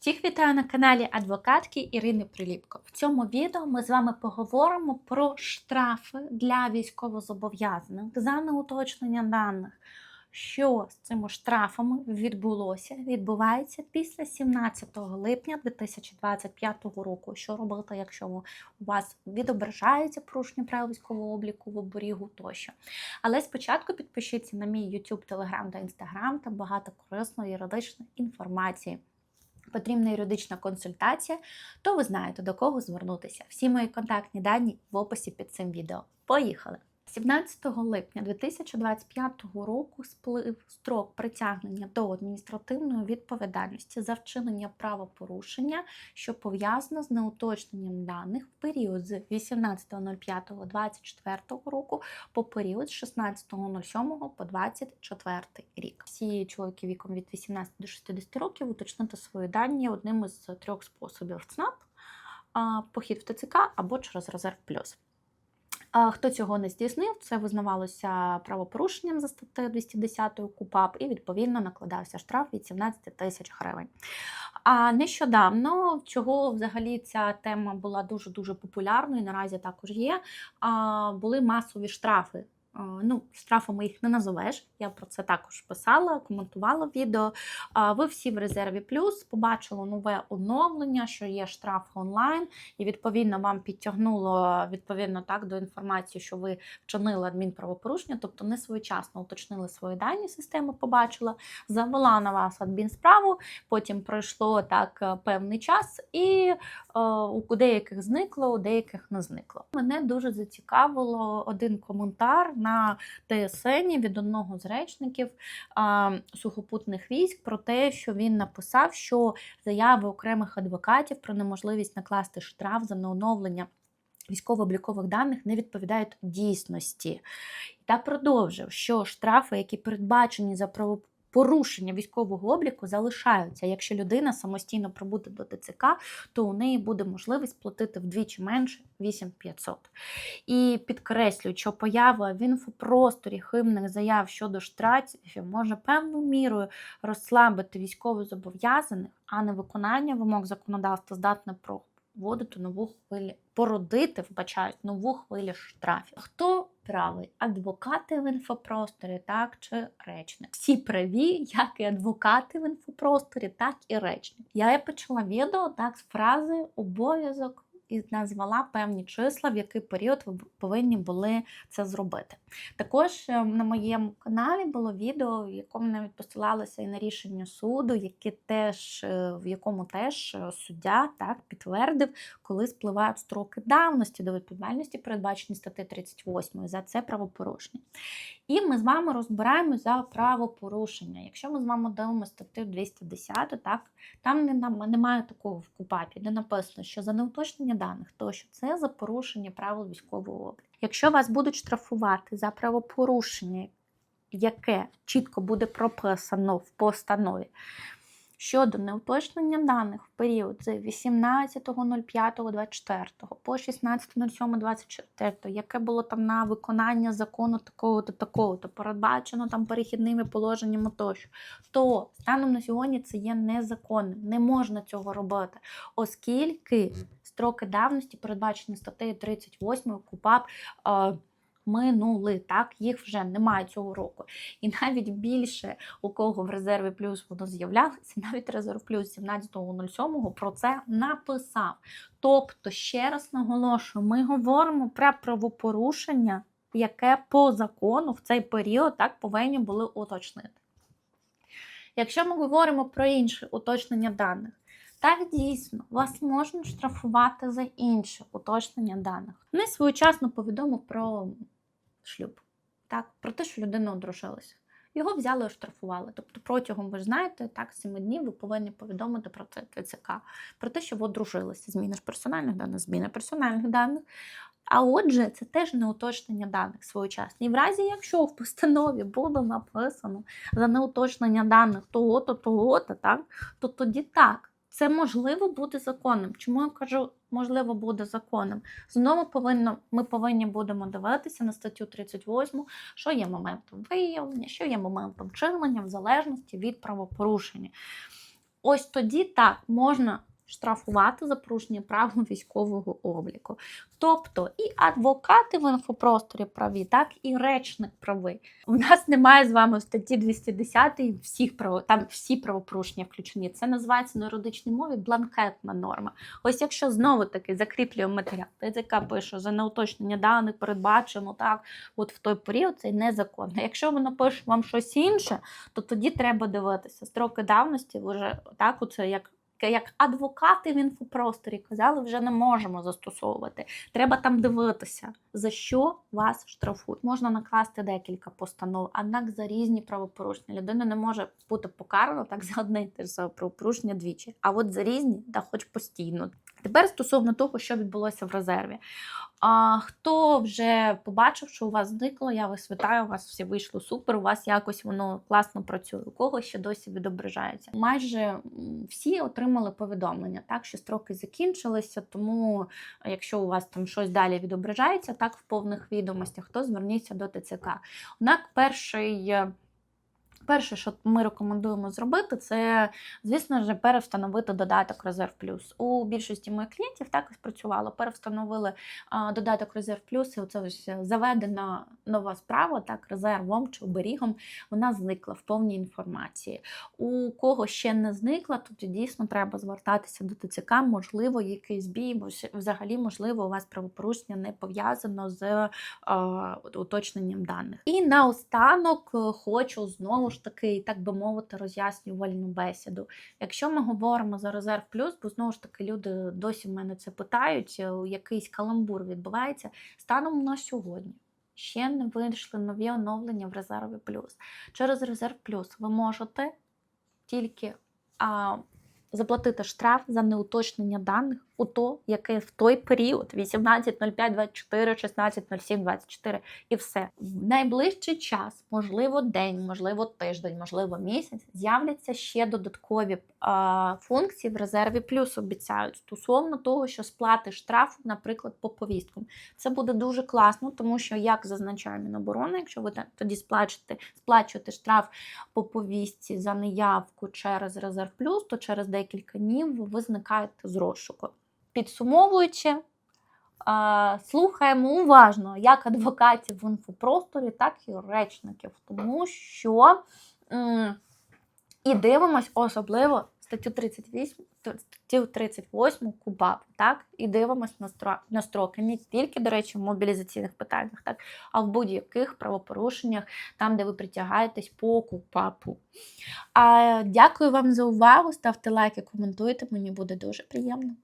Всіх вітаю на каналі адвокатки Ірини Приліпко. В цьому відео ми з вами поговоримо про штрафи для військовозобов'язаних за неуточнення даних. Що з цими штрафами відбулося, відбувається після 17 липня 2025 року. Що робити, якщо у вас відображається порушення правил військового обліку в оберігу тощо. Але спочатку підпишіться на мій YouTube, Telegram та Instagram, там багато корисної юридичної інформації потрібна юридична консультація, то ви знаєте, до кого звернутися. Всі мої контактні дані в описі під цим відео. Поїхали! 17 липня 2025 року сплив строк притягнення до адміністративної відповідальності за вчинення правопорушення, що пов'язано з неуточненням даних в період з 18.05.24 року по період з 16.07 по 24 рік. Всі чоловіки віком від 18 до 60 років уточнити свої дані одним із трьох способів: ЦНАП, похід в ТЦК або через резерв плюс. Хто цього не здійснив, це визнавалося правопорушенням за статтею 210 КУПАП і відповідно накладався штраф від 17 тисяч гривень. А нещодавно, чого взагалі ця тема була дуже дуже популярною, наразі також є. Були масові штрафи. А, Ну, штрафами їх не назовеш. Я про це також писала, коментувала відео. Ви всі в резерві плюс побачили нове оновлення, що є штраф онлайн, і відповідно вам підтягнуло відповідно так до інформації, що ви вчинили адмінправопорушення, тобто не своєчасно уточнили свої дані. Система побачила, завела на вас адмінсправу. Потім пройшло так е, певний час, і е, у деяких зникло, у деяких не зникло. Мене дуже зацікавило один коментар на ТСН від одного з речників а, сухопутних військ про те, що він написав, що заяви окремих адвокатів про неможливість накласти штраф за неоновлення військово-облікових даних не відповідають дійсності. Та продовжив, що штрафи, які передбачені за. Порушення військового обліку залишаються. Якщо людина самостійно прибуде до ТЦК, то у неї буде можливість платити вдвічі менше 8500. І підкреслюю, що поява в інфопросторі хибних заяв щодо штрафів може певною мірою розслабити військовозобов'язаних, а невиконання вимог законодавства здатне проводити нову хвилю, породити, вбачають нову хвилю штрафів. Хто правий? Адвокати в інфопросторі, так чи речник? Всі праві, як і адвокати в інфопросторі, так і речник. Я почала відео так з фрази обов'язок. І назвала певні числа, в який період ви повинні були це зробити. Також е, на моєму каналі було відео, в якому навіть посилалося і на рішення суду, яке теж, е, в якому теж е, суддя так підтвердив, коли спливають строки давності до відповідальності, передбачені статтею 38 за це правопорушення. І ми з вами розбираємо за правопорушення. Якщо ми з вами дивимося статтю 210, так там немає такого в КУПАПі, де написано, що за неуточнення даних, то що це за порушення правил військового обліку. Якщо вас будуть штрафувати за правопорушення, яке чітко буде прописано в постанові, щодо неуточнення даних в період з 18.05.24 по 16.07.24, яке було там на виконання закону такого-то, такого-то, передбачено там перехідними положеннями тощо, то станом на сьогодні це є незаконним. Не можна цього робити, оскільки строки давності передбачені статтею 38 КУПАП. Минули, так, їх вже немає цього року. І навіть більше у кого в резерві плюс воно з'являлося, навіть резерв плюс 17.07 про це написав. Тобто, ще раз наголошую, ми говоримо про правопорушення, яке по закону в цей період так повинні були уточнити. Якщо ми говоримо про інше уточнення даних, так, дійсно, вас можна штрафувати за інше уточнення даних. Не своєчасно повідомив про шлюб, так, про те, що людина одружилася. Його взяли і оштрафували. Тобто протягом, ви ж знаєте, так, 7 днів ви повинні повідомити про це ТЦК, про те, що ви одружилися. Зміна ж персональних даних, зміна персональних даних. А отже, це теж не уточнення даних своєчасно. І в разі, якщо в постанові буде написано за неуточнення даних того-то, того-то, так, то тоді так. Це можливо буде законом. Чому я кажу, можливо, буде законом? Знову повинно, ми повинні будемо дивитися на статтю 38, що є моментом виявлення, що є моментом вчинення в залежності від правопорушення. ось тоді так можна штрафувати за порушення правил військового обліку. Тобто і адвокати в інфопросторі праві, так і речник правий. У нас немає з вами в статті 210 всіх право, там всі правопорушення включені. Це називається на юридичній мові бланкетна норма. Ось якщо знову таки закріплюємо матеріал, ТЦК пише за неуточнення даних передбачено так, от в той період це незаконно. Якщо воно пише вам щось інше, то тоді треба дивитися. Строки давності вже так, оце як. Як адвокати в інфопросторі казали, вже не можемо застосовувати. Треба там дивитися, за що вас штрафують. Можна накласти декілька постанов, однак за різні правопорушення. Людина не може бути покарана так за одне і те ж правопорушення двічі. А от за різні, та хоч постійно. Тепер стосовно того, що відбулося в резерві. А, Хто вже побачив, що у вас зникло, я вас вітаю, у вас все вийшло супер, у вас якось воно класно працює, у кого ще досі відображається. Майже всі отримали повідомлення, так що строки закінчилися, тому якщо у вас там щось далі відображається, так в повних відомостях, то зверніться до ТЦК. Однак перший. Перше, що ми рекомендуємо зробити, це, звісно ж, перевстановити додаток Резерв Плюс. У більшості моїх клієнтів так і спрацювало. Перевстановили додаток Резерв Плюс, і оце ось заведена нова справа, так, резервом чи оберігом, вона зникла в повній інформації. У кого ще не зникла, то дійсно треба звертатися до ТЦК, можливо, якийсь бій, бо взагалі, можливо, у вас правопорушення не пов'язано з е, уточненням даних. І наостанок е, хочу знову ж таки, так би мовити, роз'яснювальну бесіду. Якщо ми говоримо за резерв плюс, бо знову ж таки люди досі в мене це питають, е, якийсь каламбур відбувається станом на сьогодні. Ще не вийшли нові оновлення в резерві плюс. Через резерв плюс ви можете тільки а, заплатити штраф за неуточнення даних у то, яке в той період 18.05.24, 16.07.24 і все. В найближчий час, можливо, день, можливо, тиждень, можливо, місяць, з'являться ще додаткові а, функції в резерві плюс обіцяють стосовно того, що сплати штрафу, наприклад, по повісткам. Це буде дуже класно, тому що, як зазначає Міноборони, якщо ви тоді сплачуєте, сплачуєте штраф по повістці за неявку через резерв плюс, то через декілька днів ви зникаєте з розшуку. Підсумовуючи, слухаємо уважно як адвокатів в інфопросторі, так і речників, тому що і дивимось особливо статтю 38, статтю 38 КУБАП, так, і дивимось на, стро, на строки не тільки, до речі, в мобілізаційних питаннях, так, а в будь-яких правопорушеннях, там, де ви притягаєтесь по КУПАПу. А, дякую вам за увагу. Ставте лайки, коментуйте, мені буде дуже приємно.